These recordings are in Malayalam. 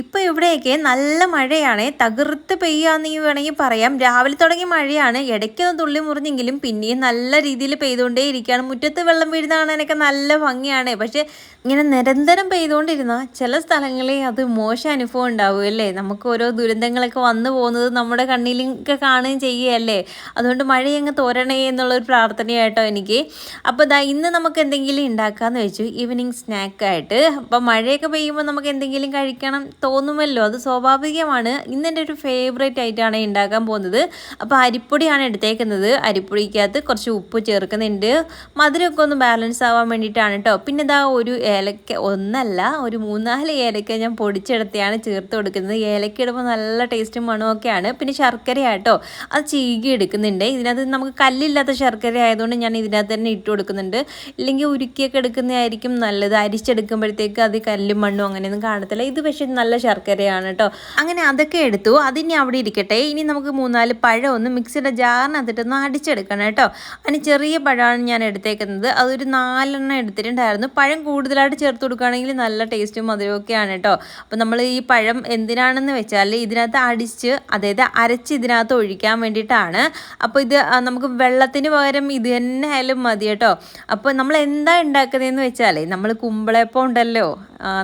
ഇപ്പോൾ ഇവിടെയൊക്കെ നല്ല മഴയാണ്. തകർത്ത് പെയ്യാന്ന് വേണമെങ്കിൽ പറയാം. രാവിലെ തുടങ്ങി മഴയാണ്. ഇടയ്ക്കൊന്ന് തുള്ളി മുറിഞ്ഞെങ്കിലും പിന്നെയും നല്ല രീതിയിൽ പെയ്തുകൊണ്ടേ ഇരിക്കുകയാണ്. മുറ്റത്ത് വെള്ളം വീഴുന്ന കാണാനൊക്കെ നല്ല ഭംഗിയാണ്. പക്ഷേ ഇങ്ങനെ നിരന്തരം പെയ്തുകൊണ്ടിരുന്ന ചില സ്ഥലങ്ങളിൽ അത് മോശം അനുഭവം ഉണ്ടാവും അല്ലേ? നമുക്ക് ഓരോ ദുരന്തങ്ങളൊക്കെ വന്നു പോകുന്നത് നമ്മുടെ കണ്ണിലൊക്കെ കാണുകയും ചെയ്യുകയല്ലേ അതുകൊണ്ട് മഴയങ്ങ് തോരണേ എന്നുള്ളൊരു പ്രാർത്ഥനയായിട്ടോ എനിക്ക്. അപ്പോൾ ദാ ഇന്ന് നമുക്ക് എന്തെങ്കിലും ഉണ്ടാക്കാമെന്ന് വെച്ചു. ഈവനിങ് സ്നാക്കായിട്ട്. അപ്പോൾ മഴയൊക്കെ പെയ്യുമ്പോൾ നമുക്ക് എന്തെങ്കിലും കഴിക്കണം. തോന്നുമല്ലോ. അത് സ്വാഭാവികമാണ്. ഇന്ന് എന്റെ ഒരു ഫേവറേറ്റ് ആയിട്ടാണ് ഉണ്ടാക്കാൻ പോകുന്നത്. അപ്പോൾ അരിപ്പൊടിയാണ് എടുത്തേക്കുന്നത്. അരിപ്പൊടിക്കകത്ത് കുറച്ച് ഉപ്പ് ചേർക്കുന്നുണ്ട്. മധുരമൊക്കെ ഒന്ന് ബാലൻസ് ആവാൻ വേണ്ടിയിട്ടാണ് കേട്ടോ പിന്നെ ഇതാ ഒരു ഏലക്ക ഒന്നല്ല ഒരു മൂന്നാൽ ഏലക്ക ഞാൻ പൊടിച്ചെടുത്തെയാണ് ചേർത്ത് കൊടുക്കുന്നത്. ഏലക്ക ഇടുമ്പോൾ നല്ല ടേസ്റ്റും മണമൊക്കെയാണ് പിന്നെ ശർക്കര ആട്ടോ. അത് ചീകി എടുക്കുന്നുണ്ട്. ഇതിനകത്ത് നമുക്ക് കല്ലില്ലാത്ത ശർക്കര ആയതുകൊണ്ട് ഞാൻ ഇതിനകത്ത് തന്നെ ഇട്ട് കൊടുക്കുന്നുണ്ട്. ഇല്ലെങ്കിൽ ഉരുക്കിയൊക്കെ എടുക്കുന്നതായിരിക്കും നല്ലത്. അരിച്ചെടുക്കുമ്പോഴത്തേക്ക് അത് കല്ലും മണ്ണും അങ്ങനെയൊന്നും കാണത്തില്ല. ഇത് പക്ഷേ നല്ല ശർക്കരയാണ് കേട്ടോ അങ്ങനെ അതൊക്കെ എടുത്തു. അതിനി അവിടെ ഇരിക്കട്ടെ. ഇനി നമുക്ക് മൂന്നാൽ പഴം ഒന്ന് മിക്സിയുടെ ജാറിനകത്തിട്ടൊന്ന് അടിച്ചെടുക്കണം കേട്ടോ. അതിന് ചെറിയ പഴമാണ് ഞാൻ എടുത്തേക്കുന്നത്. അതൊരു നാലെണ്ണം എടുത്തിട്ടുണ്ടായിരുന്നു. പഴം കൂടുതലായിട്ട് ചേർത്ത് കൊടുക്കുകയാണെങ്കിൽ നല്ല ടേസ്റ്റും മധുരമൊക്കെയാണ് കേട്ടോ അപ്പോൾ നമ്മൾ ഈ പഴം എന്തിനാണെന്ന് വെച്ചാൽ ഇതിനകത്ത് അടിച്ച് അതായത് അരച്ച് ഇതിനകത്ത് ഒഴിക്കാൻ വേണ്ടിയിട്ടാണ്. അപ്പോൾ ഇത് നമുക്ക് വെള്ളത്തിന് പകരം ഇത് തന്നെ ആയാലും മതി കേട്ടോ. അപ്പോൾ നമ്മൾ എന്താ ഉണ്ടാക്കുന്നതെന്ന് വെച്ചാൽ നമ്മൾ കുമ്പളയപ്പം ഉണ്ടല്ലോ.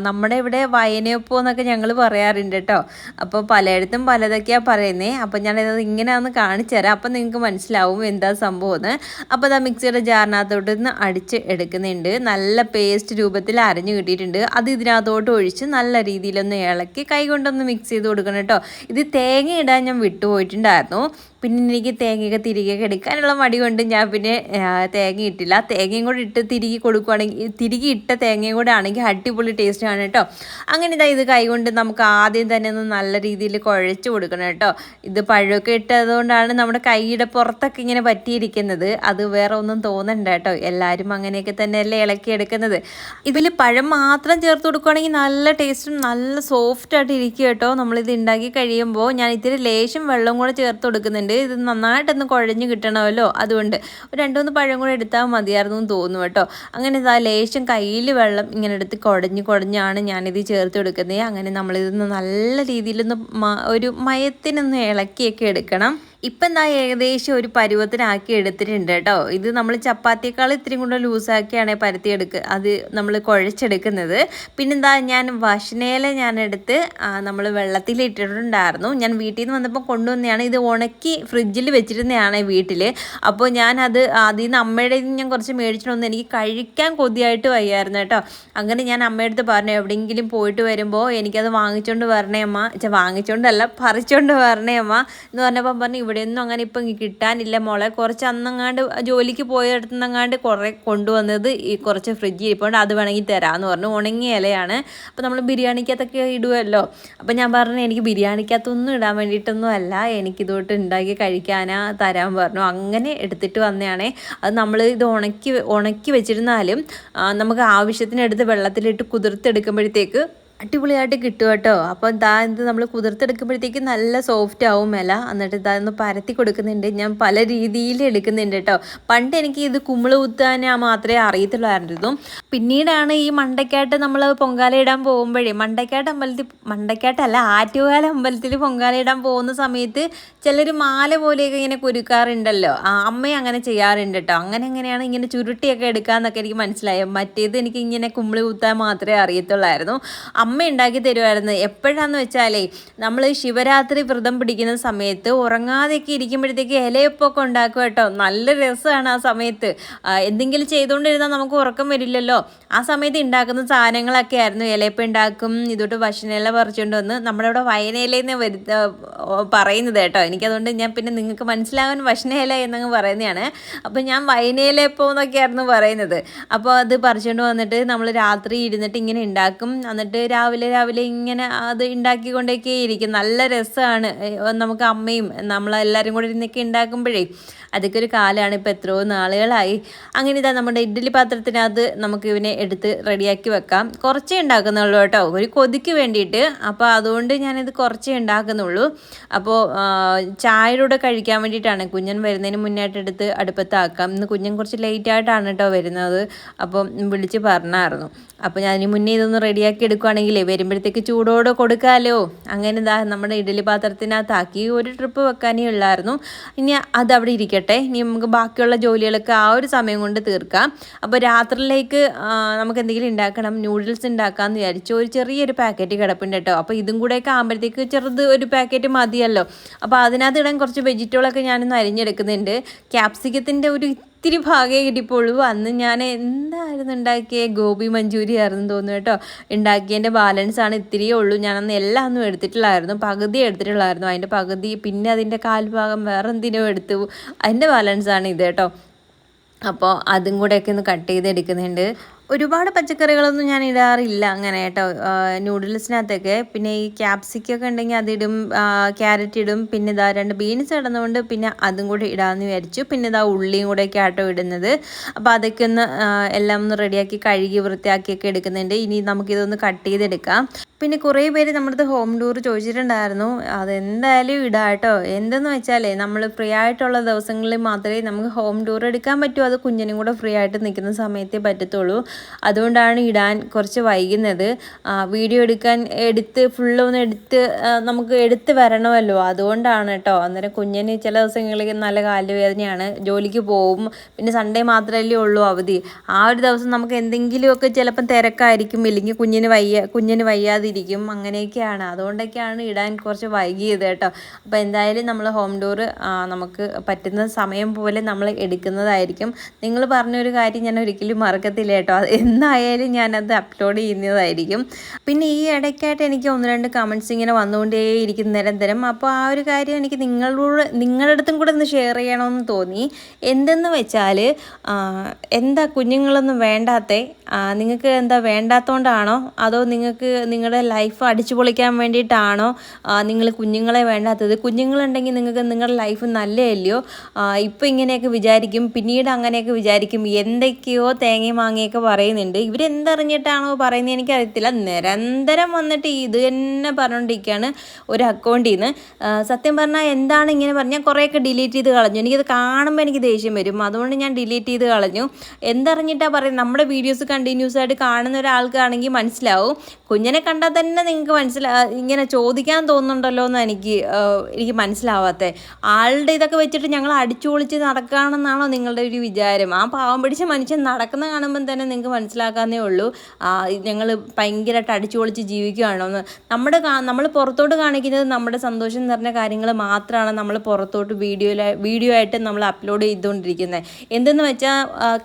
നമ്മുടെ ഇവിടെ വയനയപ്പം എന്നൊക്കെ ഞങ്ങൾ പറയാറുണ്ട് കേട്ടോ അപ്പോൾ പലയിടത്തും പലതൊക്കെയാണ് പറയുന്നത് അപ്പോൾ ഞാനിത് ഒന്ന് കാണിച്ചു തരാം. അപ്പോൾ നിങ്ങൾക്ക് മനസ്സിലാവും എന്താ സംഭവം എന്ന് അപ്പോൾ അതാ മിക്സിയുടെ ജാറിനകത്തോട്ട് നിന്ന് അടിച്ച് എടുക്കുന്നുണ്ട്. നല്ല പേസ്റ്റ് രൂപത്തിൽ അരഞ്ഞു കിട്ടിയിട്ടുണ്ട്. അത് ഇതിനകത്തോട്ട് ഒഴിച്ച് നല്ല രീതിയിലൊന്ന് ഇളക്കി കൈ കൊണ്ടൊന്ന് മിക്സ് ചെയ്ത് കൊടുക്കണം കേട്ടോ ഇത് തേങ്ങ ഇടാൻ ഞാൻ വിട്ടുപോയിട്ടുണ്ടായിരുന്നു. പിന്നെ എനിക്ക് തേങ്ങയൊക്കെ തിരികെ എടുക്കാനുള്ള മടി കൊണ്ട് ഞാൻ പിന്നെ തേങ്ങ ഇട്ടില്ല. തേങ്ങയും കൂടെ ഇട്ട് തിരികെ കൊടുക്കുവാണെങ്കിൽ തിരികെ ഇട്ട തേങ്ങയും കൂടെ ആണെങ്കിൽ അടിപൊളി ടേസ്റ്റ് ആണ് കേട്ടോ. അങ്ങനെ ഇതാ ഇത് കൈകൊണ്ട് നമുക്ക് ആദ്യം തന്നെ ഒന്ന് നല്ല രീതിയിൽ കുഴച്ച് കൊടുക്കണം കേട്ടോ. ഇത് പഴമൊക്കെ ഇട്ടതുകൊണ്ടാണ് നമ്മുടെ കൈയുടെ പുറത്തൊക്കെ ഇങ്ങനെ പറ്റിയിരിക്കുന്നത്. അത് വേറെ ഒന്നും തോന്നണ്ട കേട്ടോ. എല്ലാവരും അങ്ങനെയൊക്കെ തന്നെയല്ലേ ഇളക്കി എടുക്കുന്നത്. ഇതിൽ പഴം മാത്രം ചേർത്ത് കൊടുക്കുകയാണെങ്കിൽ നല്ല ടേസ്റ്റും നല്ല സോഫ്റ്റ് ആയിട്ട് ഇരിക്കും കേട്ടോ. നമ്മളിത് ഉണ്ടാക്കി കഴിയുമ്പോൾ ഞാൻ ഇത്തിരി ലേശം വെള്ളം കൂടെ ചേർത്ത് കൊടുക്കുന്നുണ്ട്. ഇത് നന്നായിട്ടൊന്ന് കുഴഞ്ഞ് കിട്ടണമല്ലോ. അതുകൊണ്ട് ഒരു രണ്ട് മൂന്ന് പഴം കൂടെ എടുത്താൽ മതിയായിരുന്നു എന്ന് തോന്നുന്നു കേട്ടോ. അങ്ങനെ ഇതാ ലേശം കയ്യിൽ വെള്ളം ഇങ്ങനെ എടുത്ത് കുഴഞ്ഞ് കുഴഞ്ഞാണ് ഞാനിത് ചേർത്ത് കൊടുക്കുന്നത്. അങ്ങനെ നമ്മളിതൊന്ന് നല്ല രീതിയിലൊന്ന് ഒരു മയത്തിനൊന്ന് ഇളക്കിയൊക്കെ എടുക്കണം. ഇപ്പം എന്താ ഏകദേശം ഒരു പരുവത്തിനാക്കി എടുത്തിട്ടുണ്ട് കേട്ടോ. ഇത് നമ്മൾ ചപ്പാത്തിയേക്കാൾ ഇത്തിരി കൂടെ ലൂസാക്കിയാണ് പരത്തിയെടുക്കുക അത് നമ്മൾ കുഴച്ചെടുക്കുന്നത്. പിന്നെന്താ ഞാൻ വശനയില ഞാൻ എടുത്ത് നമ്മൾ വെള്ളത്തിൽ ഇട്ടിട്ടുണ്ടായിരുന്നു. ഞാൻ വീട്ടിൽ നിന്ന് വന്നപ്പോൾ കൊണ്ടുവന്നതാണ്. ഇത് ഉണക്കി ഫ്രിഡ്ജിൽ വെച്ചിരുന്നതാണ് വീട്ടിൽ അപ്പോൾ ഞാനത് അതിൽ നിന്ന് അമ്മയുടെ ഞാൻ കുറച്ച് മേടിച്ചിട്ട് വന്ന് എനിക്ക് കഴിക്കാൻ കൊതിയായിട്ട് വയ്യായിരുന്നു കേട്ടോ. അങ്ങനെ ഞാൻ അമ്മയുടെ അടുത്ത് പറഞ്ഞു എവിടെയെങ്കിലും പോയിട്ട് വരുമ്പോൾ എനിക്കത് വാങ്ങിച്ചുകൊണ്ട് വരണേ അമ്മ. വാങ്ങിച്ചുകൊണ്ടല്ല പറിച്ചുകൊണ്ട് വരണേ അമ്മ എന്ന് പറഞ്ഞപ്പോൾ പറഞ്ഞു ഇവിടെയൊന്നും അങ്ങനെ ഇപ്പം കിട്ടാനില്ല മോളെ. കുറച്ച് അന്നങ്ങാണ്ട് ജോലിക്ക് പോയടത്തുനിന്നങ്ങാണ്ട് കുറേ കൊണ്ടുവന്നത് ഈ കുറച്ച് ഫ്രിഡ്ജിൽ ഇരിപ്പുണ്ട്. അത് വേണമെങ്കിൽ തരാമെന്ന് പറഞ്ഞു. ഉണങ്ങിയ ഇലയാണ്. അപ്പോൾ നമ്മൾ ബിരിയാണിക്കകത്തൊക്കെ ഇടുമല്ലോ അപ്പോൾ ഞാൻ പറഞ്ഞു എനിക്ക് ബിരിയാണിക്കകത്തൊന്നും ഇടാൻ വേണ്ടിയിട്ടൊന്നും അല്ല. എനിക്കിതോട്ട് ഉണ്ടാക്കി കഴിക്കാനാ തരാൻ പറഞ്ഞു. അങ്ങനെ എടുത്തിട്ട് വന്നതാണേ. അത് നമ്മൾ ഇത് ഉണക്കി ഉണക്കി വെച്ചിരുന്നാലും നമുക്ക് ആവശ്യത്തിന് എടുത്ത് വെള്ളത്തിലിട്ട് കുതിർത്തെടുക്കുമ്പോഴത്തേക്ക് അടിപൊളിയായിട്ട് കിട്ടും കേട്ടോ. അപ്പോൾ ഇതാ ഇത് നമ്മൾ കുതിർത്തെടുക്കുമ്പോഴത്തേക്ക് നല്ല സോഫ്റ്റ് ആവും ഇല എന്നിട്ട് ഇതാ ഒന്ന് പരത്തി കൊടുക്കുന്നുണ്ട്. ഞാൻ പല രീതിയിൽ എടുക്കുന്നുണ്ട് കേട്ടോ. പണ്ട് എനിക്ക് ഇത് കുമ്പിൾ കുത്താൻ മാത്രമേ അറിയത്തുള്ളായിരുന്നു പിന്നീടാണ് ഈ മണ്ടക്കാട്ട് നമ്മൾ പൊങ്കാല ഇടാൻ പോകുമ്പോഴേ മണ്ടക്കാട്ട് അമ്പലത്തിൽ മണ്ടക്കാട്ടല്ല ആറ്റുകാല അമ്പലത്തിൽ പൊങ്കാല ഇടാൻ പോകുന്ന സമയത്ത് ചിലർ മാല പോലെയൊക്കെ ഇങ്ങനെ കുരുക്കാറുണ്ടല്ലോ. അമ്മയും അങ്ങനെ ചെയ്യാറുണ്ട് കേട്ടോ. അങ്ങനെ എങ്ങനെയാണ് ഇങ്ങനെ ചുരുട്ടിയൊക്കെ എടുക്കാന്നൊക്കെ എനിക്ക് മനസ്സിലായത് മറ്റേത് എനിക്ക് ഇങ്ങനെ കുമ്പിൾ കുത്താൻ മാത്രമേ അറിയത്തുള്ളായിരുന്നു. അമ്മ ഉണ്ടാക്കി തരുമായിരുന്നു എപ്പോഴാന്ന് വെച്ചാലേ നമ്മൾ ശിവരാത്രി വ്രതം പിടിക്കുന്ന സമയത്ത് ഉറങ്ങാതെയൊക്കെ ഇരിക്കുമ്പോഴത്തേക്ക് ഇലയപ്പൊക്കെ ഉണ്ടാക്കും കേട്ടോ. നല്ല രസമാണ് ആ സമയത്ത്. എന്തെങ്കിലും ചെയ്തുകൊണ്ടിരുന്നാൽ നമുക്ക് ഉറക്കം വരില്ലല്ലോ. ആ സമയത്ത് ഉണ്ടാക്കുന്ന സാധനങ്ങളൊക്കെ ആയിരുന്നു. ഇലയപ്പം ഉണ്ടാക്കും ഇതോട്ട് വശനില പറിച്ചുകൊണ്ട് വന്ന് നമ്മുടെ ഇവിടെ വയനയിലെന്ന് വരു പറയുന്നത് കേട്ടോ. എനിക്കതുകൊണ്ട് ഞാൻ പിന്നെ നിങ്ങൾക്ക് മനസ്സിലാകാൻ വശനയില എന്നങ്ങ് പറയുന്നതാണ്. അപ്പോൾ ഞാൻ വയനയിലപ്പം എന്നൊക്കെയായിരുന്നു പറയുന്നത്. അപ്പോൾ അത് പറിച്ചുകൊണ്ട് വന്നിട്ട് നമ്മൾ രാത്രി ഇരുന്നിട്ട് ഇങ്ങനെ ഉണ്ടാക്കും എന്നിട്ട് രാവിലെ രാവിലെ ഇങ്ങനെ അത് ഉണ്ടാക്കിക്കൊണ്ടൊക്കെ ഇരിക്കും നല്ല രസമാണ് നമുക്ക് അമ്മയും നമ്മളെല്ലാവരും കൂടെ ഇരുന്നൊക്കെ ഉണ്ടാക്കുമ്പോഴേ അതൊക്കെ ഒരു കാലമാണ് ഇപ്പോൾ എത്രയോ നാളുകളായി. അങ്ങനെ ഇതാ നമ്മുടെ ഇഡ്ഡലി പാത്രത്തിനകത്ത് നമുക്ക് ഇവനെ എടുത്ത് റെഡിയാക്കി വെക്കാം. കുറച്ചേ ഉണ്ടാക്കുന്നുള്ളൂ കേട്ടോ ഒരു കൊതിക്ക് വേണ്ടിയിട്ട്. അപ്പോൾ അതുകൊണ്ട് ഞാനിത് കുറച്ചേ ഉണ്ടാക്കുന്നുള്ളൂ. അപ്പോൾ ചായയുടെ കഴിക്കാൻ വേണ്ടിയിട്ടാണ് കുഞ്ഞൻ വരുന്നതിന് മുന്നായിട്ട് എടുത്ത് അടുപ്പത്താക്കാം. ഇന്ന് കുഞ്ഞൻ കുറച്ച് ലേറ്റ് ആയിട്ടാണ് കേട്ടോ വരുന്നത്. അപ്പോൾ വിളിച്ച് പറഞ്ഞായിരുന്നു. അപ്പോൾ ഞാൻ അതിന് മുന്നേ ഇതൊന്ന് റെഡിയാക്കി എടുക്കുകയാണെങ്കിൽ വരുമ്പോഴത്തേക്ക് ചൂടോടെ കൊടുക്കാമല്ലോ അങ്ങനെ ഇതാ നമ്മുടെ ഇഡലി പാത്രത്തിനകത്താക്കി ഒരു ട്രിപ്പ് വെക്കാനേ ഉള്ളായിരുന്നു. ഇനി അത് അവിടെ ഇരിക്കട്ടെ ഇനി നമുക്ക് ബാക്കിയുള്ള ജോലികളൊക്കെ ആ ഒരു സമയം കൊണ്ട് തീർക്കാം. അപ്പോൾ രാത്രിയിലേക്ക് നമുക്ക് എന്തെങ്കിലും ഉണ്ടാക്കണം നൂഡിൽസ് ഉണ്ടാക്കാമെന്ന് വിചാരിച്ചു ഒരു ചെറിയൊരു പാക്കറ്റ് കിടപ്പുണ്ട് കേട്ടോ അപ്പോൾ ഇതും കൂടെയൊക്കെ ആകുമ്പോഴത്തേക്ക് ചെറുത് ഒരു പാക്കറ്റ് മതിയല്ലോ. അപ്പോൾ അതിനകത്ത് ഇടാൻ കുറച്ച് വെജിറ്റബിളൊക്കെ ഞാനൊന്ന് അരിഞ്ഞെടുക്കുന്നുണ്ട്. ക്യാപ്സിക്കത്തിന്റെ ഒരു ഇത്തിരി ഭാഗ്യം കിട്ടിപ്പോളൂ. അന്ന് ഞാൻ എന്തായിരുന്നു ഉണ്ടാക്കിയ? ഗോപി മഞ്ചൂരി ആയിരുന്നു തോന്നുന്നു കേട്ടോ. ഉണ്ടാക്കിയതിന്റെ ബാലൻസ് ആണ് ഇത്തിരിയേ ഉള്ളൂ. ഞാനന്ന് എല്ലാം ഒന്നും എടുത്തിട്ടില്ലായിരുന്നു. പകുതി എടുത്തിട്ടുള്ളായിരുന്നു. അതിന്റെ പകുതി പിന്നെ അതിന്റെ കാൽഭാഗം വേറെ എന്തിനോ എടുത്തു. അതിന്റെ ബാലൻസ് ആണ് ഇത് കേട്ടോ. അപ്പോൾ അതും കൂടെയൊക്കെ ഒന്ന് കട്ട് ചെയ്ത് എടുക്കുന്നുണ്ട് ഒരുപാട് പച്ചക്കറികളൊന്നും ഞാൻ ഇടാറില്ല അങ്ങനെ കേട്ടോ. നൂഡിൽസിനകത്തൊക്കെ പിന്നെ ഈ ക്യാപ്സിക്കൊക്കെ ഉണ്ടെങ്കിൽ അതിടും ക്യാരറ്റ് ഇടും. പിന്നെ ഇതാ രണ്ട് ബീൻസ് ഇടുന്നതുകൊണ്ട് പിന്നെ അതും കൂടി ഇടാമെന്ന് വിചാരിച്ചു. പിന്നെ ഇതാ ഉള്ളിയും കൂടെ ഒക്കെ ആട്ടോ ഇടുന്നത്. അപ്പോൾ അതൊക്കെ ഒന്ന് എല്ലാം ഒന്ന് റെഡിയാക്കി കഴുകി വൃത്തിയാക്കിയൊക്കെ എടുക്കുന്നുണ്ട്. ഇനി നമുക്കിതൊന്ന് കട്ട് ചെയ്തെടുക്കാം. പിന്നെ കുറേ പേര് നമ്മുടെ ഹോം ടൂർ ചോദിച്ചിട്ടുണ്ടായിരുന്നു. അതെന്തായാലും ഇടാം കേട്ടോ. എന്തെന്ന് വെച്ചാലേ നമ്മൾ ഫ്രീ ആയിട്ടുള്ള ദിവസങ്ങളിൽ മാത്രമേ നമുക്ക് ഹോം ടൂർ എടുക്കാൻ പറ്റൂ. അത് കുഞ്ഞിനും കൂടെ ഫ്രീ ആയിട്ട് നിൽക്കുന്ന സമയത്തേ പറ്റത്തുള്ളൂ. അതുകൊണ്ടാണ് ഇടാൻ കുറച്ച് വൈകുന്നത്. വീഡിയോ എടുക്കാൻ എടുത്ത് ഫുള്ള് ഒന്ന് എടുത്ത് നമുക്ക് എടുത്ത് വരണമല്ലോ. അതുകൊണ്ടാണ് കേട്ടോ. അന്നേരം കുഞ്ഞിന് ചില ദിവസങ്ങളിൽ നല്ല കാലുവേദനയാണ്. ജോലിക്ക് പോകും പിന്നെ സൺഡേ മാത്രമല്ലേ ഉള്ളൂ അവധി. ആ ഒരു ദിവസം നമുക്ക് എന്തെങ്കിലുമൊക്കെ ചിലപ്പം തിരക്കായിരിക്കും. ഇല്ലെങ്കിൽ കുഞ്ഞിന് വയ്യ കുഞ്ഞിന് വയ്യാതിരിക്കും. അങ്ങനെയൊക്കെയാണ്. അതുകൊണ്ടൊക്കെയാണ് ഇടാൻ കുറച്ച് വൈകിയത് കേട്ടോ. അപ്പോൾ എന്തായാലും നമ്മൾ ഹോം ടൂർ നമുക്ക് പറ്റുന്ന സമയം പോലെ നമ്മൾ എടുക്കുന്നതായിരിക്കും. നിങ്ങൾ പറഞ്ഞൊരു കാര്യം ഞാൻ ഒരിക്കലും മറക്കത്തില്ല കേട്ടോ. അത് എന്തായാലും ഞാനത് അപ്ലോഡ് ചെയ്യുന്നതായിരിക്കും. പിന്നെ ഈ ഇടയ്ക്കായിട്ട് എനിക്ക് ഒന്ന് രണ്ട് കമന്റ്സ് ഇങ്ങനെ വന്നുകൊണ്ടേ ഇരിക്കും നിരന്തരം. അപ്പോൾ ആ ഒരു കാര്യം എനിക്ക് നിങ്ങളോട് നിങ്ങളുടെ അടുത്തും കൂടെ ഒന്ന് ഷെയർ ചെയ്യണമെന്ന് തോന്നി. എന്തെന്ന് വെച്ചാൽ എന്താ കുഞ്ഞുങ്ങളൊന്നും വേണ്ടാത്ത? നിങ്ങൾക്ക് എന്താ വേണ്ടാത്തതുകൊണ്ടാണോ അതോ നിങ്ങൾക്ക് നിങ്ങളുടെ ലൈഫ് അടിച്ചു പൊളിക്കാൻ വേണ്ടിയിട്ടാണോ? നിങ്ങൾ കുഞ്ഞുങ്ങളെ വേണ്ടാത്തത്? കുഞ്ഞുങ്ങളുണ്ടെങ്കിൽ നിങ്ങൾക്ക് നിങ്ങളുടെ ലൈഫ് നല്ലതല്ലയോ? ഇപ്പോൾ ഇങ്ങനെയൊക്കെ വിചാരിക്കും. പിന്നീട് അങ്ങനെയൊക്കെ വിചാരിക്കും. എന്തൊക്കെയോ തേങ്ങയും മാങ്ങയൊക്കെ പറയുന്നുണ്ട്. ഇവരെന്തറിഞ്ഞിട്ടാണോ പറയുന്നത് എനിക്കറിയത്തില്ല. നിരന്തരം വന്നിട്ട് ഇത് തന്നെ പറഞ്ഞുകൊണ്ടിരിക്കുകയാണ് ഒരു അക്കൗണ്ടിൽ നിന്ന് സത്യം പറഞ്ഞാൽ എന്താണ് ഇങ്ങനെ പറഞ്ഞാൽ കുറേയൊക്കെ ഡിലീറ്റ് ചെയ്ത് കളഞ്ഞു. എനിക്കത് കാണുമ്പോൾ എനിക്ക് ദേഷ്യം വരും. അതുകൊണ്ട് ഞാൻ ഡിലീറ്റ് ചെയ്ത് കളഞ്ഞു. എന്തറിഞ്ഞിട്ടാണ് പറയുന്നത്? നമ്മുടെ വീഡിയോസ് കണ്ടിന്യൂസ് ആയിട്ട് കാണുന്ന ഒരാൾക്കാണെങ്കിൽ മനസ്സിലാവും. കുഞ്ഞിനെ കണ്ടാൽ തന്നെ നിങ്ങൾക്ക് മനസ്സിലാ ഇങ്ങനെ ചോദിക്കാൻ തോന്നുന്നുണ്ടല്ലോ എന്ന് എനിക്ക് എനിക്ക് മനസ്സിലാവാത്തത് ആളുടെ ഇതൊക്കെ വെച്ചിട്ട് ഞങ്ങൾ അടിച്ചു പൊളിച്ച് നടക്കുകയാണെന്നാണോ നിങ്ങളുടെ ഒരു വിചാരം. ആ പാവം പിടിച്ച മനുഷ്യൻ നടക്കുന്ന കാണുമ്പം തന്നെ നിങ്ങൾക്ക് മനസ്സിലാക്കാന്നേ ഉള്ളൂ. ഞങ്ങൾ ഭയങ്കരമായിട്ട് അടിച്ചു പൊളിച്ച് ജീവിക്കുകയാണോ എന്ന്. നമ്മുടെ നമ്മൾ പുറത്തോട്ട് കാണിക്കുന്നത് നമ്മുടെ സന്തോഷം നിറഞ്ഞ കാര്യങ്ങൾ മാത്രമാണ് നമ്മൾ പുറത്തോട്ട് വീഡിയോയിൽ വീഡിയോ ആയിട്ട് നമ്മൾ അപ്ലോഡ് ചെയ്തുകൊണ്ടിരിക്കുന്നത് എന്തെന്ന് വെച്ചാൽ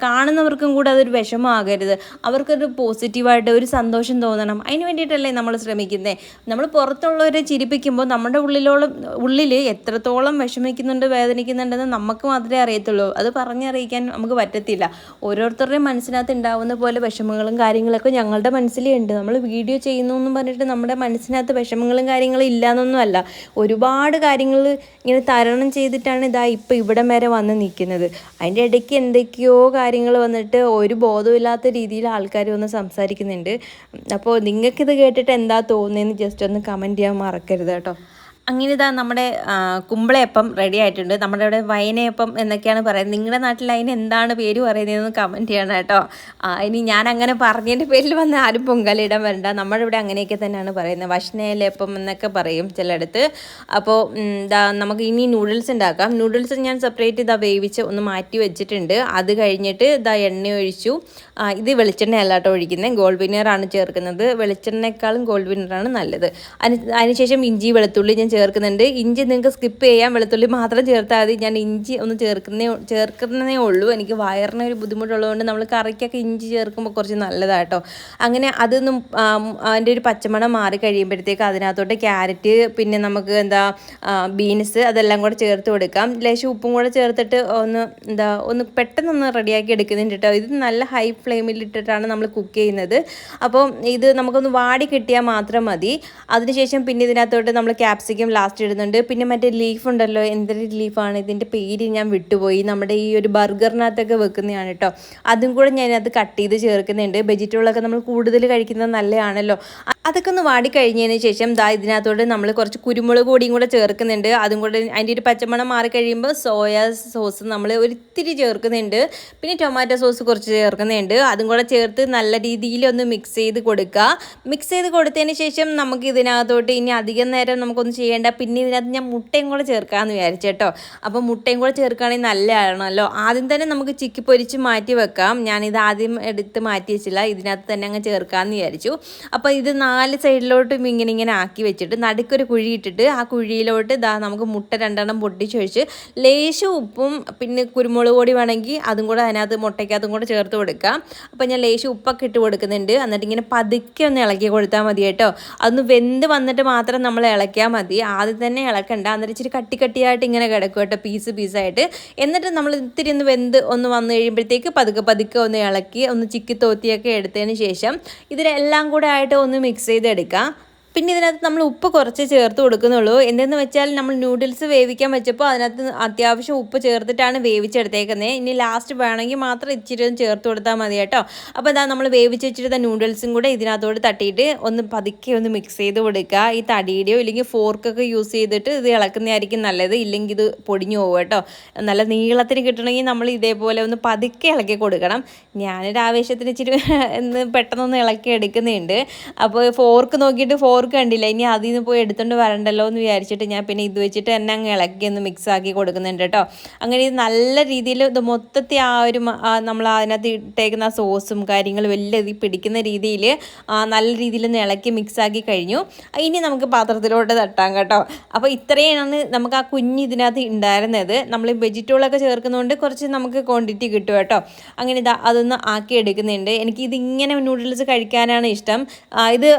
കാണുന്നവർക്കും കൂടെ അതൊരു വിഷമമാകരുത് അവർക്കൊരു പോസിറ്റീവായിട്ട് ഒരു സന്തോഷം തോന്നണം. അതിന് വേണ്ടിയിട്ടല്ലേ നമ്മൾ ശ്രമിക്കുന്നത് നമ്മൾ പുറത്തുള്ളവരെ ചിരിപ്പിക്കുമ്പോൾ നമ്മുടെ ഉള്ളിലോളം ഉള്ളിൽ എത്രത്തോളം വിഷമിക്കുന്നുണ്ട് വേദനിക്കുന്നുണ്ടെന്ന് നമുക്ക് മാത്രമേ അറിയത്തുള്ളൂ. അത് പറഞ്ഞറിയിക്കാൻ നമുക്ക് പറ്റത്തില്ല. ഓരോരുത്തരുടെയും മനസ്സിനകത്ത് ഉണ്ടാവുന്ന പോലെ വിഷമങ്ങളും കാര്യങ്ങളൊക്കെ ഞങ്ങളുടെ മനസ്സിലുണ്ട്. നമ്മൾ വീഡിയോ ചെയ്യുന്നു എന്നും പറഞ്ഞിട്ട് നമ്മുടെ മനസ്സിനകത്ത് വിഷമങ്ങളും കാര്യങ്ങളും ഇല്ലയെന്നൊന്നും അല്ല ഒരുപാട് കാര്യങ്ങൾ ഇങ്ങനെ തരണം ചെയ്തിട്ടാണ് ഇതാ ഇപ്പോൾ ഇവിടം വരെ വന്ന് നിൽക്കുന്നത്. അതിന്റെ ഇടയ്ക്ക് എന്തൊക്കെയോ കാര്യങ്ങൾ വന്നിട്ട് ഒരു ബോധമില്ലാത്ത രീതിയിൽ ആൾക്കാർ വന്ന് സംസാരിക്കുന്നുണ്ട്. അപ്പോൾ നിങ്ങൾക്കിത് കേട്ടിട്ട് എന്താ തോന്നുന്നതെന്ന് ജസ്റ്റ് ഒന്ന് കമന്റ് ചെയ്യാൻ മറക്കരുത് കേട്ടോ. അങ്ങനെ ഇതാ നമ്മുടെ കുമ്പളയപ്പം റെഡി ആയിട്ടുണ്ട്. നമ്മുടെ ഇവിടെ വയനയപ്പം എന്നൊക്കെയാണ് പറയുന്നത്. നിങ്ങളുടെ നാട്ടിൽ അതിന് എന്താണ് പേര് പറയുന്നതെന്ന് കമന്റ് ചെയ്യണം കേട്ടോ. ഇനി ഞാൻ അങ്ങനെ പറഞ്ഞതിന്റെ പേരിൽ വന്ന് ആരും പൊങ്കലിടാൻ വരണ്ട. നമ്മുടെ ഇവിടെ അങ്ങനെയൊക്കെ തന്നെയാണ് പറയുന്നത്. വഷ്ണയിലപ്പം എന്നൊക്കെ പറയും ചിലയിടത്ത്. അപ്പോൾ ഇതാ നമുക്ക് ഇനി നൂഡിൽസ് ഉണ്ടാക്കാം. നൂഡിൽസ് ഞാൻ സെപ്പറേറ്റ് ഇതാ വേവിച്ച് ഒന്ന് മാറ്റി വെച്ചിട്ടുണ്ട്. അത് കഴിഞ്ഞിട്ട് ഇതാ എണ്ണ ഒഴിച്ചു. ഇത് വെളിച്ചെണ്ണ കേട്ടോ ഒഴിക്കുന്നത് ഗോൾഡ് വിനറാണ് ചേർക്കുന്നത്. വെളിച്ചെണ്ണയെക്കാളും ഗോൾഡ് വിനറാണ് നല്ലത്. അതിന് അതിനുശേഷം ഇഞ്ചി വെളുത്തുള്ളി ഞാൻ ചേർക്കുന്നുണ്ട്. ഇഞ്ചി നിങ്ങൾക്ക് സ്കിപ്പ് ചെയ്യാം വെളുത്തുള്ളി മാത്രം ചേർത്താൽ മതി. ഞാൻ ഇഞ്ചി ഒന്ന് ചേർക്കുന്നേ ചേർക്കുന്നതേ ഉള്ളൂ. എനിക്ക് വയറിന് ഒരു ബുദ്ധിമുട്ടുള്ളതുകൊണ്ട് നമ്മൾ കറിക്കൊക്കെ ഇഞ്ചി ചേർക്കുമ്പോൾ കുറച്ച് നല്ലതാട്ടോ. അങ്ങനെ അതൊന്നും അതിന്റെ ഒരു പച്ചമണം മാറി കഴിയുമ്പോഴത്തേക്ക് അതിനകത്തോട്ട് ക്യാരറ്റ് പിന്നെ നമുക്ക് എന്താ ബീൻസ് അതെല്ലാം കൂടെ ചേർത്ത് കൊടുക്കാം. ലേശം ഉപ്പും കൂടെ ചേർത്തിട്ട് ഒന്ന് എന്താ ഒന്ന് പെട്ടെന്നൊന്ന് റെഡിയാക്കി എടുക്കുന്നുണ്ട് കേട്ടോ. ഇത് നല്ല ഹൈ ഫ്ലെയിമിൽ ഇട്ടിട്ടാണ് നമ്മൾ കുക്ക് ചെയ്യുന്നത്. അപ്പോൾ ഇത് നമുക്കൊന്ന് വാടി കിട്ടിയാൽ മാത്രം മതി. അതിനുശേഷം പിന്നെ ഇതിനകത്തോട്ട് നമ്മൾ ക്യാപ്സിക്കം ഫ്ലെയിം ലാസ്റ്റ് ഇടുന്നുണ്ട്. പിന്നെ മറ്റേ ലീഫ് ഉണ്ടല്ലോ എന്തൊരു ലീഫാണ് ഇതിന്റെ പേര് ഞാൻ വിട്ടുപോയി. നമ്മുടെ ഈ ഒരു ബർഗറിനകത്തൊക്കെ വെക്കുന്നതാണ് കേട്ടോ അതും കൂടെ ഞാനത് കട്ട് ചെയ്ത് ചേർക്കുന്നുണ്ട്. വെജിറ്റബിളൊക്കെ നമ്മൾ കൂടുതൽ കഴിക്കുന്നത് നല്ലതാണല്ലോ. അതൊക്കെ ഒന്ന് വാടിക്കഴിഞ്ഞതിന് ശേഷം ദാ ഇതിനകത്തോട്ട് നമ്മൾ കുറച്ച് കുരുമുളക് പൊടിയും കൂടെ ചേർക്കുന്നുണ്ട്. അതും കൂടെ അതിന്റെ ഒരു പച്ചമണം മാറി കഴിയുമ്പോൾ സോയ സോസ് നമ്മൾ ഒരിത്തിരി ചേർക്കുന്നുണ്ട്. പിന്നെ ടൊമാറ്റോ സോസ് കുറച്ച് ചേർക്കുന്നുണ്ട്. അതും കൂടെ ചേർത്ത് നല്ല രീതിയിൽ ഒന്ന് മിക്സ് ചെയ്ത് കൊടുക്കുക മിക്സ് ചെയ്ത് കൊടുത്തതിന് ശേഷം നമുക്ക് ഇതിനകത്തോട്ട് ഇനി അധികം നേരം നമുക്കൊന്നും ചെയ്യേണ്ട. പിന്നെ ഇതിനകത്ത് ഞാൻ മുട്ടയും കൂടെ ചേർക്കാമെന്ന് വിചാരിച്ചു കേട്ടോ. അപ്പോൾ മുട്ടയും കൂടെ ചേർക്കുകയാണെങ്കിൽ നല്ലതാണല്ലോ. ആദ്യം തന്നെ നമുക്ക് ചിക്കി പൊരിച്ച് മാറ്റി വെക്കാം. ഞാനിത് ആദ്യം എടുത്ത് മാറ്റി വെച്ചില്ല. ഇതിനകത്ത് തന്നെ അങ്ങ് ചേർക്കാമെന്ന് വിചാരിച്ചു. അപ്പോൾ ഇത് നാല് സൈഡിലോട്ടും ഇങ്ങനെ ഇങ്ങനെ ആക്കി വെച്ചിട്ട് നടുക്കൊരു കുഴി ഇട്ടിട്ട് ആ കുഴിയിലോട്ട് ഇതാ നമുക്ക് മുട്ട രണ്ടെണ്ണം പൊട്ടിച്ചൊഴിച്ച് ലേശം ഉപ്പും പിന്നെ കുരുമുളക് പൊടി വേണമെങ്കിൽ അതും കൂടെ അതിനകത്ത് മുട്ടയ്ക്കകത്തും കൂടെ ചേർത്ത് കൊടുക്കാം. അപ്പോൾ ഞാൻ ലേശം ഉപ്പൊക്കെ ഇട്ട് കൊടുക്കുന്നുണ്ട്. എന്നിട്ട് ഇങ്ങനെ പതുക്കെ ഒന്ന് ഇളക്കി കൊടുത്താൽ മതി കേട്ടോ. അതൊന്ന് വെന്ത് വന്നിട്ട് മാത്രം നമ്മൾ ഇളക്കിയാൽ മതി. ആദ്യം തന്നെ ഇളക്കണ്ട. എന്നിട്ട് ഇച്ചിരി കട്ടി കട്ടിയായിട്ട് ഇങ്ങനെ കിടക്കും കേട്ടോ പീസ് പീസായിട്ട് എന്നിട്ട് നമ്മൾ ഇത്തിരി ഒന്ന് വെന്ത് ഒന്ന് വന്നു കഴിയുമ്പോഴത്തേക്ക് പതുക്കെ പതുക്കെ ഒന്ന് ഇളക്കി ഒന്ന് ചിക്കി തോത്തിയൊക്കെ എടുത്തതിന് ശേഷം ഇതിലെല്ലാം കൂടെ ആയിട്ട് ഒന്ന് മിക്സ് ചെയ്തെടുക്കാം. പിന്നെ ഇതിനകത്ത് നമ്മൾ ഉപ്പ് കുറച്ച് ചേർത്ത് കൊടുക്കുന്നുള്ളൂ. എന്തെന്ന് വെച്ചാൽ നമ്മൾ നൂഡിൽസ് വേവിക്കാൻ വെച്ചപ്പോൾ അതിനകത്ത് അത്യാവശ്യം ഉപ്പ് ചേർത്തിട്ടാണ് വേവിച്ചെടുത്തേക്കുന്നത് ഇനി ലാസ്റ്റ് വേണമെങ്കിൽ മാത്രം ഇച്ചിരി ഒന്ന് ചേർത്ത് കൊടുത്താൽ മതി കേട്ടോ. അപ്പോൾ ഇതാ നമ്മൾ വേവിച്ച് വെച്ചിരുന്ന നൂഡിൽസും കൂടെ ഇതിനകത്തോട് തട്ടിയിട്ട് ഒന്ന് പതുക്കെ ഒന്ന് മിക്സ് ചെയ്ത് കൊടുക്കുക. ഈ തടിയുടെയോ ഇല്ലെങ്കിൽ ഫോർക്കൊക്കെ യൂസ് ചെയ്തിട്ട് ഇത് ഇളക്കുന്നതായിരിക്കും നല്ലത്. ഇല്ലെങ്കിൽ ഇത് പൊടിഞ്ഞു പോകും കേട്ടോ. നല്ല നീളത്തിന് കിട്ടണമെങ്കിൽ നമ്മൾ ഇതേപോലെ ഒന്ന് പതുക്കെ ഇളക്കി കൊടുക്കണം. ഞാനൊരു ആവേശത്തിന് ഇച്ചിരി എന്ന് പെട്ടെന്നൊന്ന് ഇളക്കി എടുക്കുന്നുണ്ട്. അപ്പോൾ ഫോർക്ക് നോക്കിയിട്ട് ഫോർക്ക് കണ്ടില്ല. ഇനി അതിൽ നിന്ന് പോയി എടുത്തുകൊണ്ട് വരണ്ടല്ലോ എന്ന് വിചാരിച്ചിട്ട് ഞാൻ പിന്നെ ഇത് വെച്ചിട്ട് എന്നെ അങ്ങ് ഇളക്കി ഒന്ന് മിക്സ് ആക്കി കൊടുക്കുന്നുണ്ട് കേട്ടോ അങ്ങനെ ഇത് നല്ല രീതിയിൽ ഇത് മൊത്തത്തിൽ ആ ഒരു നമ്മൾ അതിനകത്ത് ഇട്ടേക്കുന്ന സോസും കാര്യങ്ങളും എല്ലാം ഇത് പിടിക്കുന്ന രീതിയിൽ നല്ല രീതിയിൽ ഒന്ന് ഇളക്കി മിക്സ് ആക്കി കഴിഞ്ഞു. ഇനി നമുക്ക് പാത്രത്തിലോട്ട് തട്ടാം കേട്ടോ. അപ്പോൾ ഇത്രയാണ് നമുക്ക് ആ കുഞ്ഞ് ഇതിനകത്ത് ഉണ്ടായിരുന്നത് നമ്മൾ വെജിറ്റബിളൊക്കെ ചേർക്കുന്നതുകൊണ്ട് കുറച്ച് നമുക്ക് ക്വാണ്ടിറ്റി കിട്ടും കേട്ടോ. അങ്ങനെ ഇതാ അതൊന്ന് ആക്കി എടുക്കുന്നുണ്ട്. എനിക്ക് ഇതിങ്ങനെ നൂഡിൽസ് കഴിക്കാനാണ് ഇഷ്ടം. ഇത്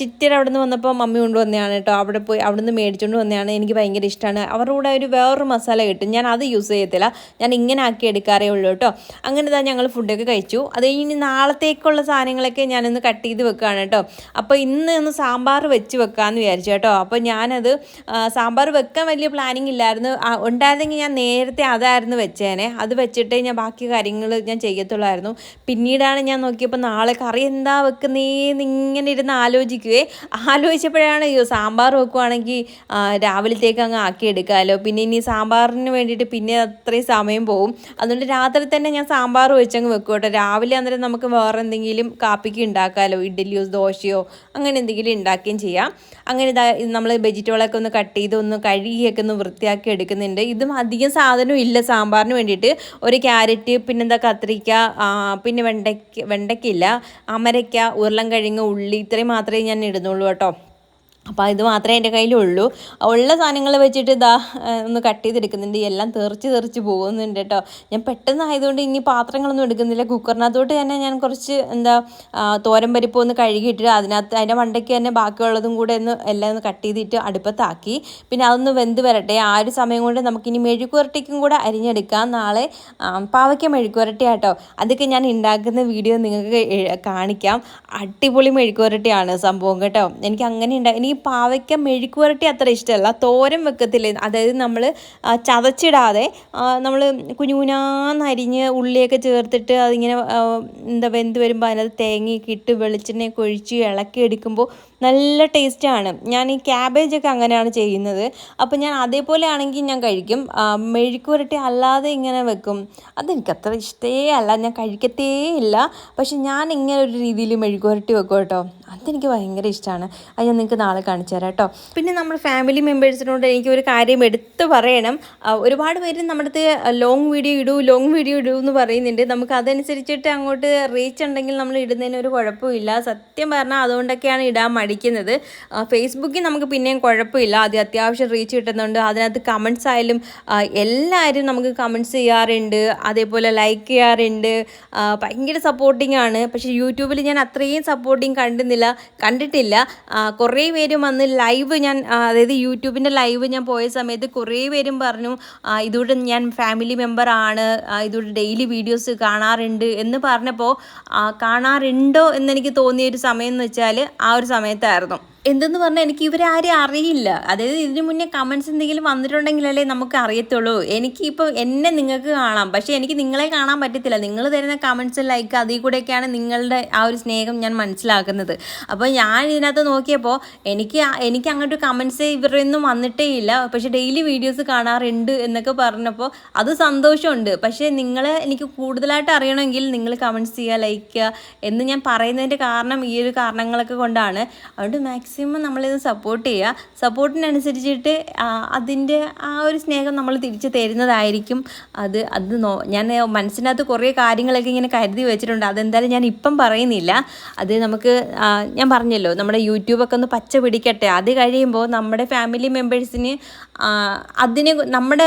ചിറ്റർ അവിടെ നിന്ന് വന്നപ്പോൾ മമ്മി കൊണ്ടുവന്നതാണ് കേട്ടോ. അവിടെ പോയി അവിടെ നിന്ന് മേടിച്ചുകൊണ്ട് വന്നതാണ്. എനിക്ക് ഭയങ്കര ഇഷ്ടമാണ് അവരുടെ കൂടെ ഒരു വേറൊരു മസാല കിട്ടും. ഞാൻ അത് യൂസ് ചെയ്യത്തില്ല. ഞാൻ ഇങ്ങനെ ആക്കി എടുക്കാറേ ഉള്ളൂ കേട്ടോ. അങ്ങനെ തന്നെ ഞങ്ങൾ ഫുഡൊക്കെ കഴിച്ചു. അത് ഇനി നാളത്തേക്കുള്ള സാധനങ്ങളൊക്കെ ഞാനൊന്ന് കട്ട് ചെയ്ത് വെക്കുകയാണ് കേട്ടോ. അപ്പോൾ ഇന്ന് ഒന്ന് സാമ്പാർ വെച്ച് വെക്കാമെന്ന് വിചാരിച്ചു കേട്ടോ. അപ്പോൾ ഞാനത് ആ, സാമ്പാർ വെക്കാൻ വലിയ പ്ലാനിങ് ഇല്ലായിരുന്നു. ആ, ഉണ്ടായിരുന്നെങ്കിൽ ഞാൻ നേരത്തെ അതായിരുന്നു വെച്ചേനെ. അത് വെച്ചിട്ടേ ഞാൻ ബാക്കി കാര്യങ്ങൾ ഞാൻ ചെയ്യത്തുള്ളായിരുന്നു. പിന്നീടാണ് ഞാൻ നോക്കിയപ്പോൾ നാളെ കറി എന്താ വെക്കുന്നേന്ന് ഇങ്ങനെ ഇരുന്ന് ആലോചിക്കുവേ. ആലോചിച്ചപ്പോഴാണ് അയ്യോ സാമ്പാർ വെക്കുവാണെങ്കിൽ രാവിലത്തേക്ക് അങ്ങ് ആക്കി എടുക്കാമല്ലോ പിന്നെ ഇനി സാമ്പാറിന് വേണ്ടിയിട്ട് പിന്നെ അത്രയും സമയം പോകും അതുകൊണ്ട് രാത്രി തന്നെ ഞാൻ സാമ്പാർ വെച്ചങ്ങ് വെക്കും കേട്ടോ. രാവിലെ അന്നേരം നമുക്ക് വേറെ എന്തെങ്കിലും കാപ്പിക്ക് ഉണ്ടാക്കാമല്ലോ ഇഡ്ഡലിയോ ദോശയോ അങ്ങനെ എന്തെങ്കിലും ഉണ്ടാക്കുകയും ചെയ്യാം. അങ്ങനെ ഇതാ നമ്മൾ വെജിറ്റബിളൊക്കെ ഒന്ന് കട്ട് ചെയ്ത് ഒന്ന് കഴുകിയൊക്കെ ഒന്ന് വൃത്തിയാക്കി എടുക്കുന്നുണ്ട്. ഇതും അധികം സാധനവും ഇല്ല സാമ്പാറിന് വേണ്ടിയിട്ട്. ഒരു ക്യാരറ്റ് പിന്നെന്താ കത്തിരിക്ക പിന്നെ വെണ്ടയ്ക്ക വെണ്ടയ്ക്കില്ല അമരയ്ക്ക ഉരുളൻകിഴങ്ങ് ഉള്ളി ഇത്രയും മാത്രമേ ഞാൻ ഇടുന്നുള്ളൂ കേട്ടോ അപ്പോൾ ഇത് മാത്രമേ എന്റെ കയ്യിലുള്ളൂ. ഉള്ള സാധനങ്ങൾ വെച്ചിട്ട് ഇതാ ഒന്ന് കട്ട് ചെയ്തെടുക്കുന്നുണ്ട്. എല്ലാം തെറിച്ച് തെറിച്ച് പോകുന്നുണ്ട് കേട്ടോ. ഞാൻ പെട്ടെന്ന് ആയതുകൊണ്ട് ഇനി പാത്രങ്ങളൊന്നും എടുക്കുന്നില്ല. കുക്കറിനകത്തോട്ട് തന്നെ ഞാൻ കുറച്ച് എന്താ തോരൻ പരിപ്പ് ഒന്ന് കഴുകിയിട്ട് അതിനകത്ത് അതിന്റെ മണ്ടയ്ക്ക് തന്നെ ബാക്കിയുള്ളതും കൂടെ ഒന്ന് എല്ലാം ഒന്ന് കട്ട് ചെയ്തിട്ട് അടുപ്പത്താക്കി. പിന്നെ അതൊന്ന് വെന്ത് വരട്ടെ. ആ ഒരു സമയം കൊണ്ട് നമുക്കിനി മെഴുക്കുരട്ടിക്കും കൂടെ അരിഞ്ഞെടുക്കാം നാളെ. പാവയ്ക്ക മെഴുക്കുരട്ടി കേട്ടോ അതൊക്കെ ഞാൻ ഉണ്ടാക്കുന്ന വീഡിയോ നിങ്ങൾക്ക് കാണിക്കാം. അടിപൊളി മെഴുക്കുരട്ടിയാണ് സംഭവം കേട്ടോ. എനിക്ക് അങ്ങനെ ഉണ്ടാ എനിക്ക് പാവയ്ക്ക മെഴുക്കുവരട്ടി അത്ര ഇഷ്ടമല്ല. തോരൻ വെക്കത്തില്ല? അതായത് നമ്മൾ ചതച്ചിടാതെ നമ്മൾ കുഞ്ഞുകുഞ്ഞാന്ന് അരിഞ്ഞ് ഉള്ളിയൊക്കെ ചേർത്തിട്ട് അതിങ്ങനെ എന്താ വെന്ത് വരുമ്പോൾ അതിനകത്ത് തേങ്ങയൊക്കെ ഇട്ട് വെളിച്ചെണ്ണയൊക്കെ ഒഴിച്ച് ഇളക്കി എടുക്കുമ്പോൾ നല്ല ടേസ്റ്റാണ്. ഞാൻ ഈ ക്യാബേജൊക്കെ അങ്ങനെയാണ് ചെയ്യുന്നത്. അപ്പോൾ ഞാൻ അതേപോലെ ആണെങ്കിൽ ഞാൻ കഴിക്കും. മെഴുക്കുവരട്ടി അല്ലാതെ ഇങ്ങനെ വെക്കും. അതെനിക്ക് അത്ര ഇഷ്ടേ അല്ല. ഞാൻ കഴിക്കത്തേ ഇല്ല. പക്ഷെ ഞാൻ ഇങ്ങനെ ഒരു രീതിയിൽ മെഴുക്കുവരട്ടി വെക്കും കേട്ടോ. അതെനിക്ക് ഭയങ്കര ഇഷ്ടമാണ് അത് ഞാൻ നിങ്ങൾക്ക് നാളെ കാണിച്ചു തരാം കേട്ടോ. പിന്നെ നമ്മുടെ ഫാമിലി മെമ്പേഴ്സിനോട് എനിക്ക് ഒരു കാര്യം എടുത്തു പറയണം. ഒരുപാട് പേര് നമ്മുടെ അടുത്ത് ലോങ് വീഡിയോ ഇടൂ ലോങ് വീഡിയോ ഇടൂ എന്ന് പറയുന്നുണ്ട്. നമുക്ക് അതനുസരിച്ചിട്ട് അങ്ങോട്ട് റീച്ച് ഉണ്ടെങ്കിൽ നമ്മൾ ഇടുന്നതിന് ഒരു കുഴപ്പമില്ല. സത്യം പറഞ്ഞാൽ അതുകൊണ്ടൊക്കെയാണ് ഇടാൻ മടിക്കുന്നത് ആ, ഫേസ്ബുക്കിൽ നമുക്ക് പിന്നെയും കുഴപ്പമില്ല. അത് അത്യാവശ്യം റീച്ച് കിട്ടുന്നുണ്ട്. അതിനകത്ത് കമൻസ് ആയാലും എല്ലാവരും നമുക്ക് കമൻസ് ചെയ്യാറുണ്ട്. അതേപോലെ ലൈക്ക് ചെയ്യാറുണ്ട്. ഭയങ്കര സപ്പോർട്ടിംഗ് ആണ്. പക്ഷേ യൂട്യൂബിൽ ഞാൻ അത്രയും സപ്പോർട്ടിങ് കണ്ടുന്നില്ല കണ്ടിട്ടില്ല. കുറേ പേരും വന്ന് ലൈവ് ഞാൻ അതായത് യൂട്യൂബിന്റെ ലൈവ് ഞാൻ പോയ സമയത്ത് കുറേ പേരും പറഞ്ഞു ഇതോടെ ഞാൻ ഫാമിലി ആ, ഇതോടെ ഡെയിലി വീഡിയോസ് കാണാറുണ്ട് എന്ന് പറഞ്ഞപ്പോൾ കാണാറുണ്ടോ എന്നെനിക്ക് തോന്നിയ ഒരു സമയം എന്ന് വെച്ചാൽ ആ ഒരു സമയത്തായിരുന്നു. എന്തെന്ന് പറഞ്ഞാൽ എനിക്ക് ഇവരെ ആരും അറിയില്ല. അതായത് ഇതിനു മുന്നേ കമൻസ് എന്തെങ്കിലും വന്നിട്ടുണ്ടെങ്കിലല്ലേ നമുക്ക് അറിയത്തുള്ളൂ. എനിക്കിപ്പോൾ എന്നെ നിങ്ങൾക്ക് കാണാം. പക്ഷേ എനിക്ക് നിങ്ങളെ കാണാൻ പറ്റത്തില്ല. നിങ്ങൾ തരുന്ന കമൻസ് ലൈക്ക് അതിൽ കൂടെയൊക്കെയാണ് നിങ്ങളുടെ ആ ഒരു സ്നേഹം ഞാൻ മനസ്സിലാക്കുന്നത്. അപ്പോൾ ഞാൻ ഇതിനകത്ത് നോക്കിയപ്പോൾ എനിക്ക് എനിക്ക് അങ്ങോട്ട് കമൻസ് ഒന്നും വന്നിട്ടേ ഇല്ല. പക്ഷേ ഡെയിലി വീഡിയോസ് കാണാറുണ്ട് എന്നൊക്കെ പറഞ്ഞപ്പോൾ അത് സന്തോഷമുണ്ട്. പക്ഷേ നിങ്ങളെ എനിക്ക് കൂടുതലായിട്ട് അറിയണമെങ്കിൽ നിങ്ങൾ കമൻസ് ചെയ്യുക ലൈക്ക് ചെയ്യുക എന്ന് ഞാൻ പറയുന്നതിന്റെ കാരണം ഈ ഒരു കാരണങ്ങളൊക്കെ കൊണ്ടാണ്. അതുകൊണ്ട് മാക്സിമം നമ്മളിത് സപ്പോർട്ട് ചെയ്യുക സപ്പോർട്ടിനനുസരിച്ചിട്ട് അതിന്റെ ആ ഒരു സ്നേഹം നമ്മൾ തിരിച്ച് തരുന്നതായിരിക്കും. അത് അത് നോ ഞാൻ മനസ്സിനകത്ത് കുറേ കാര്യങ്ങളൊക്കെ ഇങ്ങനെ കരുതി വെച്ചിട്ടുണ്ട്. അതെന്തായാലും ഞാൻ ഇപ്പം പറയുന്നില്ല. അത് നമുക്ക് ഞാൻ പറഞ്ഞല്ലോ നമ്മുടെ യൂട്യൂബൊക്കെ ഒന്ന് പച്ച പിടിക്കട്ടെ. അത് കഴിയുമ്പോൾ നമ്മുടെ ഫാമിലി മെമ്പേഴ്സിന് അതിന് നമ്മുടെ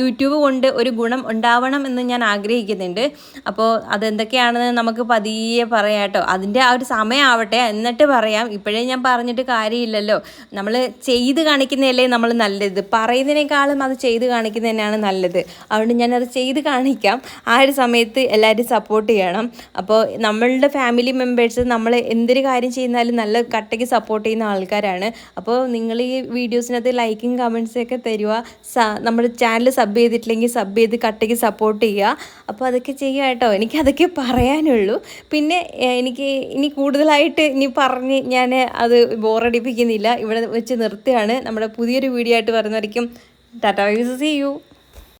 യൂട്യൂബ് കൊണ്ട് ഒരു ഗുണം ഉണ്ടാവണം എന്ന് ഞാൻ ആഗ്രഹിക്കുന്നുണ്ട്. അപ്പോൾ അതെന്തൊക്കെയാണെന്ന് നമുക്ക് പതിയെ പറയാം കേട്ടോ. അതിന്റെ ആ ഒരു സമയമാവട്ടെ എന്നിട്ട് പറയാം. ഇപ്പോഴേ ഞാൻ പറഞ്ഞിട്ട് കാര്യമില്ലല്ലോ. നമ്മൾ ചെയ്ത് കാണിക്കുന്നതല്ലേ നമ്മൾ നല്ലത്. പറയുന്നതിനേക്കാളും അത് ചെയ്ത് കാണിക്കുന്നത് തന്നെയാണ് നല്ലത്. അതുകൊണ്ട് ഞാനത് ചെയ്ത് കാണിക്കാം. ആ ഒരു സമയത്ത് എല്ലാവരും സപ്പോർട്ട് ചെയ്യണം. അപ്പോൾ നമ്മളുടെ ഫാമിലി മെമ്പേഴ്സ് നമ്മൾ എന്തൊരു കാര്യം ചെയ്യുന്നാലും നല്ല കട്ടയ്ക്ക് സപ്പോർട്ട് ചെയ്യുന്ന ആൾക്കാരാണ്. അപ്പോൾ നിങ്ങൾ ഈ വീഡിയോസിനകത്ത് ലൈക്കും കമൻസും ഒക്കെ തരുക നമ്മുടെ ചാനൽ സബ് ചെയ്തിട്ടില്ലെങ്കിൽ സബ് ചെയ്ത് കട്ടയ്ക്ക് സപ്പോർട്ട് ചെയ്യുക. അപ്പോൾ അതൊക്കെ ചെയ്യുക കേട്ടോ. എനിക്ക് അതൊക്കെ പറയാനുള്ളൂ. പിന്നെ എനിക്ക് ഇനി കൂടുതലായിട്ട് ഇനി പറഞ്ഞ് ഞാൻ അത് ബോറടിപ്പിക്കുന്നില്ല. ഇവിടെ വെച്ച് നിർത്തുകയാണ്. നമ്മുടെ പുതിയൊരു വീഡിയോ ആയിട്ട് വരുന്നതായിരിക്കും ടാറ്റാ യൂസ് സി യു.